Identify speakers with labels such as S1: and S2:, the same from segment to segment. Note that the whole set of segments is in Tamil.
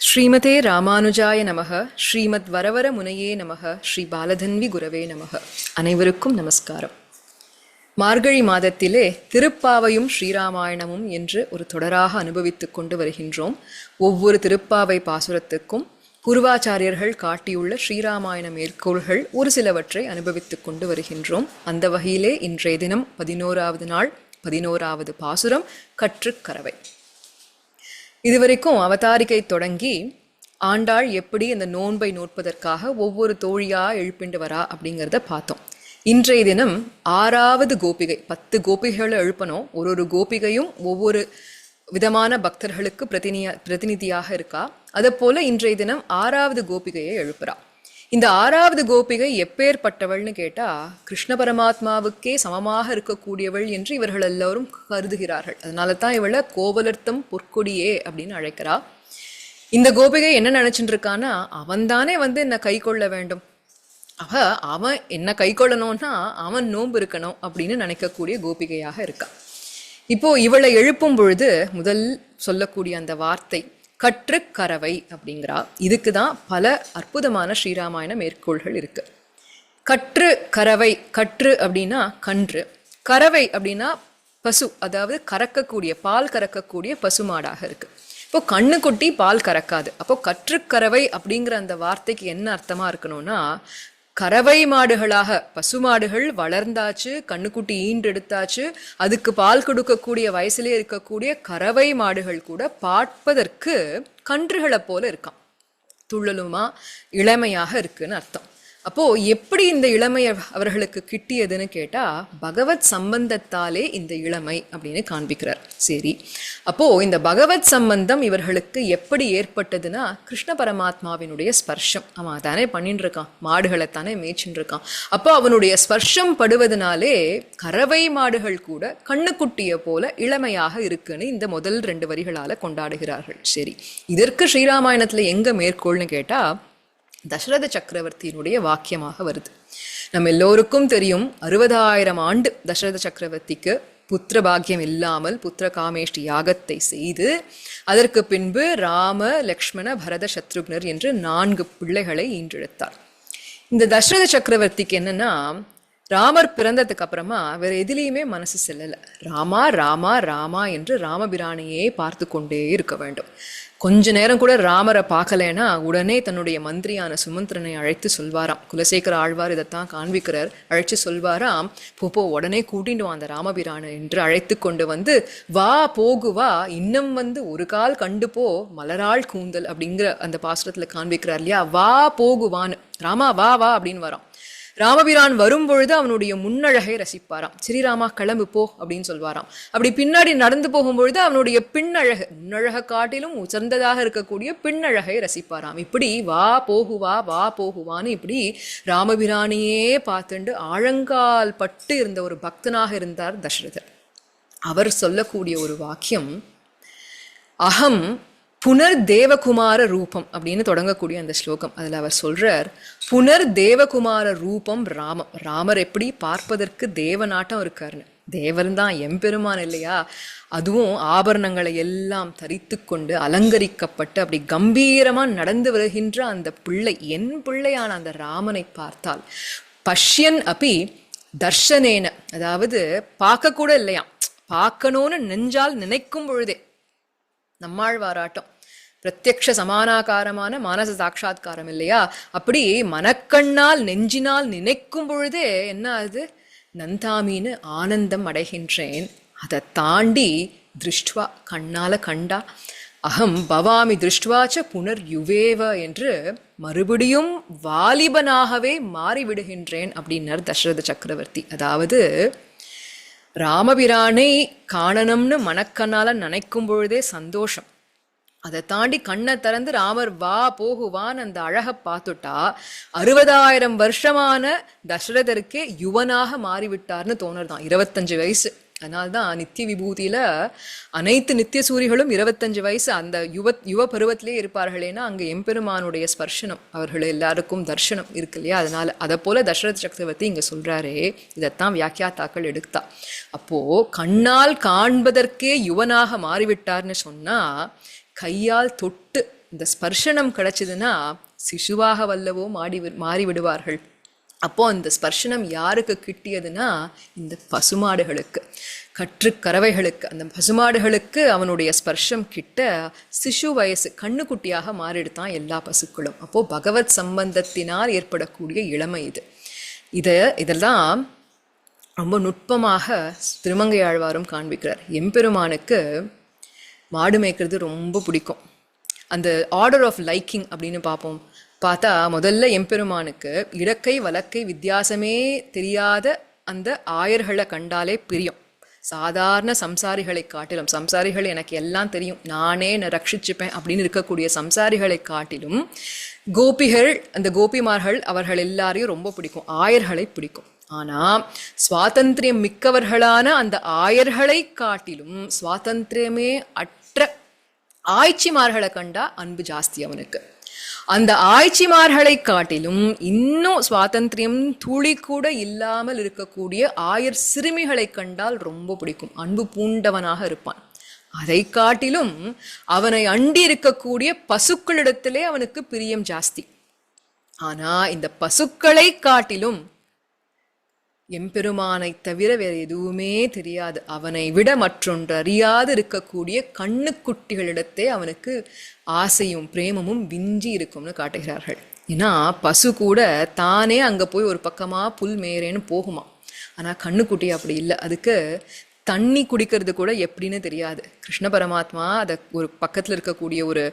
S1: ஸ்ரீமதே ராமானுஜாய நமக ஸ்ரீமத் வரவர முனையே நமக ஸ்ரீ பாலதன்வி குரவே நமக. அனைவருக்கும் நமஸ்காரம். மார்கழி மாதத்திலே திருப்பாவையும் ஸ்ரீராமாயணமும் என்று ஒரு தொடராக அனுபவித்துக் கொண்டு வருகின்றோம். ஒவ்வொரு திருப்பாவை பாசுரத்துக்கும் குருவாச்சாரியர்கள் காட்டியுள்ள ஸ்ரீராமாயண மேற்கோள்கள் ஒரு சிலவற்றை அனுபவித்துக் கொண்டு வருகின்றோம். அந்த வகையிலே இன்றைய தினம் பதினோராவது நாள் பதினோராவது பாசுரம் கற்றுக்கரவை. இதுவரைக்கும் அவதாரிகை தொடங்கி ஆண்டாள் எப்படி அந்த நோன்பை நோட்பதற்காக ஒவ்வொரு தோழியா எழுப்பிண்டு வரா அப்படிங்கிறத பார்த்தோம். இன்றைய தினம் ஆறாவது கோபிகை பத்து கோபிகைகளை எழுப்பணும். ஒரு ஒரு கோபிகையும் ஒவ்வொரு விதமான பக்தர்களுக்கு பிரதினியா பிரதிநிதியாக இருக்கா. அதை போல இன்றைய தினம் ஆறாவது கோபிகையை எழுப்புறா. இந்த ஆறாவது கோபிகை எப்பேற்பட்டவள்னு கேட்டா கிருஷ்ண பரமாத்மாவுக்கே சமமாக இருக்கக்கூடியவள் என்று இவர்கள் எல்லோரும் கருதுகிறார்கள். அதனால தான் இவளை கோவலர்த்தம் பொற்கொடியே அப்படின்னு அழைக்கிறா. இந்த கோபிகை என்ன நினைச்சிட்டு இருக்கான்னா அவன்தானே வந்து என்ன கை கொள்ள வேண்டும். அவ அவன் என்ன கை கொள்ளணும்னா அவன் நோன்பு இருக்கணும் அப்படின்னு நினைக்கக்கூடிய கோபிகையாக இருக்கான் இப்போ இவளை எழுப்பும் பொழுது முதல் சொல்லக்கூடிய அந்த வார்த்தை கற்றுக்கறவை அப்படிங்கிறா. இதுக்கு தான் பல அற்புதமான ஸ்ரீராமாயண மேற்கோள்கள் இருக்கு. கற்று கரவை கற்று அப்படின்னா கன்று. கறவை அப்படின்னா பசு அதாவது கறக்கக்கூடிய பால் கறக்கக்கூடிய பசுமாடாக இருக்கு. இப்போ கண்ணுக்குட்டி பால் கறக்காது. அப்போ கற்றுக்கறவை அப்படிங்கிற அந்த வார்த்தைக்கு என்ன அர்த்தமா இருக்கணும்னா கறவை மாடுகளாக பசுமாடுகள் வளர்ந்தாச்சு கண்ணுக்குட்டி ஈன்றெடுத்தாச்சு அதுக்கு பால் கொடுக்கக்கூடிய வயசுலேயே இருக்கக்கூடிய கறவை மாடுகள் கூட பார்ப்பதற்கு கன்றுகளை போல இருக்காம். துள்ளலுமா இளமையாக இருக்குன்னு அர்த்தம். அப்போ எப்படி இந்த இளமை அவர்களுக்கு கிட்டியதுன்னு கேட்டா பகவத் சம்பந்தத்தாலே இந்த இளமை அப்படின்னு காண்பிக்கிறார். சரி அப்போ இந்த பகவத் சம்பந்தம் இவர்களுக்கு எப்படி ஏற்பட்டதுன்னா கிருஷ்ண பரமாத்மாவினுடைய ஸ்பர்ஷம். அவன் தானே பண்ணிட்டு இருக்கான் மாடுகளை தானே மேய்ச்சின்னு இருக்கான் அப்போ அவனுடைய ஸ்பர்ஷம் படுவதனாலே கறவை மாடுகள் கூட கண்ணுக்குட்டிய போல இளமையாக இருக்குன்னு இந்த முதல் ரெண்டு வரிகளால கொண்டாடுகிறார்கள். சரி இதற்கு ஸ்ரீராமாயணத்துல எங்க மேற்கோள்னு கேட்டா தசரத சக்கரவர்த்தியினுடைய வாக்கியமாக வருது. நம்ம எல்லோருக்கும் தெரியும் அறுபதாயிரம் ஆண்டு தசரத சக்கரவர்த்திக்கு புத்திர பாக்கியம் இல்லாமல் புத்திர காமேஷ்டி யாகத்தை செய்து அதற்கு பின்பு ராம லக்ஷ்மண பரத சத்ருக்னர் என்று நான்கு பிள்ளைகளை ஈன்றெடுத்தார். இந்த தசரத சக்கரவர்த்திக்கு என்னன்னா ராமர் பிறந்ததுக்கு அப்புறமா வேற எதிலையுமே மனசு செல்லலை. ராமா ராமா ராமா என்று ராமபிரானையே பார்த்து கொண்டே இருக்க வேண்டும். கொஞ்ச நேரம் கூட ராமரை பார்க்கலைன்னா உடனே தன்னுடைய மந்திரியான சுமந்திரனை அழைத்து சொல்வாராம். குலசேகர ஆழ்வார் இதைத்தான் காண்பிக்கிறார். அழைச்சு சொல்வாராம் போ போ உடனே கூட்டிட்டு வா அந்த ராமபிரானை என்று அழைத்து கொண்டு வந்து வா போகுவா இன்னும் வந்து ஒரு கால் கண்டு போ மலராள் கூந்தல் அப்படிங்கிற அந்த பாசுரத்தில் காண்பிக்கிறார் இல்லையா? வா போகுவான்னு ராமா வா வா அப்படின்னு வரான் ராமபிரான் வரும்பொழுது அவனுடைய முன்னழகை ரசிப்பாராம். ஸ்ரீராமா கிளம்பு போ அப்படின்னு சொல்வாராம். அப்படி பின்னாடி நடந்து போகும்பொழுது அவனுடைய பின்னழகு முன்னழக காட்டிலும் உசர்ந்ததாக இருக்கக்கூடிய பின்னழகை ரசிப்பாராம். இப்படி வா போகுவா வா போகுவான்னு இப்படி ராமபிரானையே பார்த்துண்டு ஆழங்கால் பட்டு இருந்த ஒரு பக்தனாக இருந்தார் தசரதர். அவர் சொல்லக்கூடிய ஒரு வாக்கியம் அகம் புனர் தேவகுமார ரூபம் அப்படின்னு தொடங்கக்கூடிய அந்த ஸ்லோகம். அதில் அவர் சொல்றார் புனர் தேவகுமார ரூபம் ராமம். ராமர் எப்படி பார்ப்பதற்கு தேவநாட்டம் இருக்காருன்னு. தேவன் தான் எம்பெருமான் இல்லையா? அதுவும் ஆபரணங்களை எல்லாம் தரித்து கொண்டு அலங்கரிக்கப்பட்டு அப்படி கம்பீரமாக நடந்து வருகின்ற அந்த பிள்ளை என் பிள்ளையான அந்த ராமனை பார்த்தால் பஷ்யன் அப்பி தர்ஷனேன. அதாவது பார்க்க கூட இல்லையாம். பார்க்கணும்னு நெஞ்சால் நினைக்கும் பொழுதே நம்மாழ்வாராட்டம். பிரத்யக்ஷ சமானாகாரமான மானச சாட்சா்காரம் இல்லையா அப்படி மனக்கண்ணால் நெஞ்சினால் நினைக்கும் பொழுதே என்ன ஆகுது நந்தாமின்னு ஆனந்தம் அடைகின்றேன். அதை தாண்டி திருஷ்டுவா கண்ணால் கண்டா. அகம் பவாமி திருஷ்டுவாச்ச புனர் யுவேவ என்று மறுபடியும் வாலிபனாகவே மாறிவிடுகின்றேன் அப்படின்னார் தசரத சக்கரவர்த்தி. அதாவது ராமபிரானை காணணும்னு மனக்கண்ணால் நினைக்கும் பொழுதே சந்தோஷம். அதை தாண்டி கண்ணை திறந்து ராமர் வா போகுவான்னு அந்த அழகை பார்த்துட்டா அறுபதாயிரம் வருஷமான தசரதருக்கே யுவனாக மாறிவிட்டார்னு தோணுறதான் இருபத்தஞ்சு வயசு. அதனால்தான் நித்திய விபூதியில அனைத்து நித்திய சூரிகளும் இருபத்தஞ்சு வயசு அந்த யுவ யுவ பருவத்திலே இருப்பார்களேனா அங்க எம்பெருமானுடைய ஸ்பர்ஷனம். அவர்கள் எல்லாருக்கும் தர்ஷனம் இருக்கு இல்லையா? அதனால அதை போல தசரத் சக்கரவர்த்தி இங்க சொல்றாரே இதைத்தான் வியாக்கியாத்தாக்கள் எடுத்தா. அப்போ கண்ணால் காண்பதற்கே யுவனாக மாறிவிட்டார்னு சொன்னா கையால் தொட்டு இந்த ஸ்பர்ஷனம் கிடைச்சதுன்னா சிசுவாக வல்லவோ மாடி வி- மாறி விடுவார்கள். அப்போது அந்த ஸ்பர்ஷனம் யாருக்கு கிட்டியதுன்னா இந்த பசுமாடுகளுக்கு கற்றுக்கறவைகளுக்கு அந்த பசுமாடுகளுக்கு அவனுடைய ஸ்பர்ஷம் கிட்ட சிசு வயசு கண்ணுக்குட்டியாக மாறிடுதான் எல்லா பசுக்களும். அப்போது பகவத் சம்பந்தத்தினால் ஏற்படக்கூடிய இளமை இது. இதை இதெல்லாம் ரொம்ப நுட்பமாக திருமங்கை ஆழ்வாரும் காண்பிக்கிறார். எம்பெருமானுக்கு மாடு மேய்க்கிறது ரொம்ப பிடிக்கும். அந்த ஆர்டர் ஆஃப் லைக்கிங் அப்படின்னு பார்ப்போம். பார்த்தா முதல்ல எம்பெருமானுக்கு இடக்கை வழக்கை வித்தியாசமே தெரியாத அந்த ஆயர்களை கண்டாலே பிரியம். சாதாரண சம்சாரிகளை காட்டிலும் சம்சாரிகள் எனக்கு எல்லாம் தெரியும் நானே நான் ரட்சிச்சுப்பேன் அப்படின்னு இருக்கக்கூடிய சம்சாரிகளை காட்டிலும் கோபிகள் அந்த கோபிமார்கள் அவர்கள் எல்லாரையும் ரொம்ப பிடிக்கும் ஆயர்களை பிடிக்கும். ஆனால் சுவாதந்திரியம் மிக்கவர்களான அந்த ஆயர்களை காட்டிலும் சுவாதந்திரியமே அட் ஆய்ச்சிமார்களை கண்டா அன்பு ஜாஸ்தி அவனுக்கு. அந்த ஆய்ச்சிமார்களை காட்டிலும் இன்னும் சுவாதந்திரியம் துளி கூட இல்லாமல் இருக்கக்கூடிய ஆயர் சிறுமிகளை கண்டால் ரொம்ப பிடிக்கும். அன்பு பூண்டவனாக இருப்பான். அதை காட்டிலும் அவனை அண்டி இருக்கக்கூடிய பசுக்களிடத்திலே அவனுக்கு பிரியம் ஜாஸ்தி. ஆனா இந்த பசுக்களை காட்டிலும் எம்பெருமானை தவிர வேறு எதுவுமே தெரியாது. அவனை விட மற்றொன்று அறியாது இருக்கக்கூடிய கண்ணுக்குட்டிகளிடத்தே அவனுக்கு ஆசையும் பிரேமமும் விஞ்சி இருக்கும்னு காட்டுகிறார்கள். ஏன்னா பசு கூட தானே அங்கே போய் ஒரு பக்கமாக புல் மேயறேன்னு போகுமா? ஆனால் கண்ணுக்குட்டி அப்படி இல்லை. அதுக்கு தண்ணி குடிக்கிறது கூட எப்படின்னு தெரியாது. கிருஷ்ண பரமாத்மா அதை ஒரு பக்கத்தில் இருக்கக்கூடிய ஒரு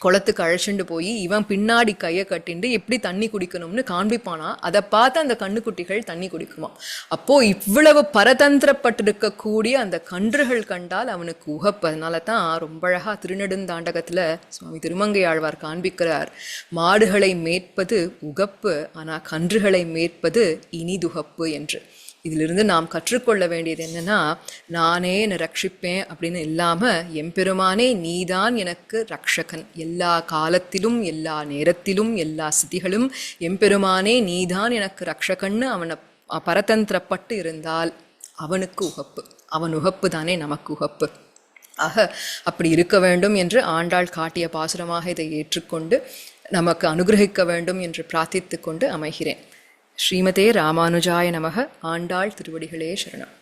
S1: குளத்துக்கு அழைச்சிட்டு போய் இவன் பின்னாடி கையை கட்டிண்டு எப்படி தண்ணி குடிக்கணும்னு காண்பிப்பானா? அதை பார்த்து அந்த கண்ணுக்குட்டிகள் தண்ணி குடிக்குமா? அப்போ இவ்வளவு பரதந்திரப்பட்டிருக்கக்கூடிய அந்த கன்றுகள் கண்டால் அவனுக்கு உகப்பு. அதனால தான் ரொம்ப அழகா திருநெடுந்தாண்டகத்துல சுவாமி திருமங்கை ஆழ்வார் காண்பிக்கிறார் மாடுகளை மேற்பது உகப்பு ஆனா கன்றுகளை மேற்பது இனிதுகப்பு என்று. இதிலிருந்து நாம் கற்றுக்கொள்ள வேண்டியது என்னன்னா நானே என்னை ரட்சிப்பேன் அப்படின்னு இல்லாமல் எம்பெருமானே நீதான் எனக்கு ரக்ஷகன் எல்லா காலத்திலும் எல்லா நேரத்திலும் எல்லா ஸ்திதிகளும் எம்பெருமானே நீதான் எனக்கு ரக்ஷகன்னு அவனை பரதந்திரப்பட்டு இருந்தால் அவனுக்கு உகப்பு. அவன் உகப்பு தானே நமக்கு உகப்பு. ஆக அப்படி இருக்க வேண்டும் என்று ஆண்டாள் காட்டிய பாசுரமாக இதை ஏற்றுக்கொண்டு நமக்கு அனுகிரகிக்க வேண்டும் என்று பிரார்த்தித்து கொண்டு அமைகிறேன். ஸ்ரீமதே ராமானுஜாய நமக ஆண்டாள் திருவடிகளே சரணம்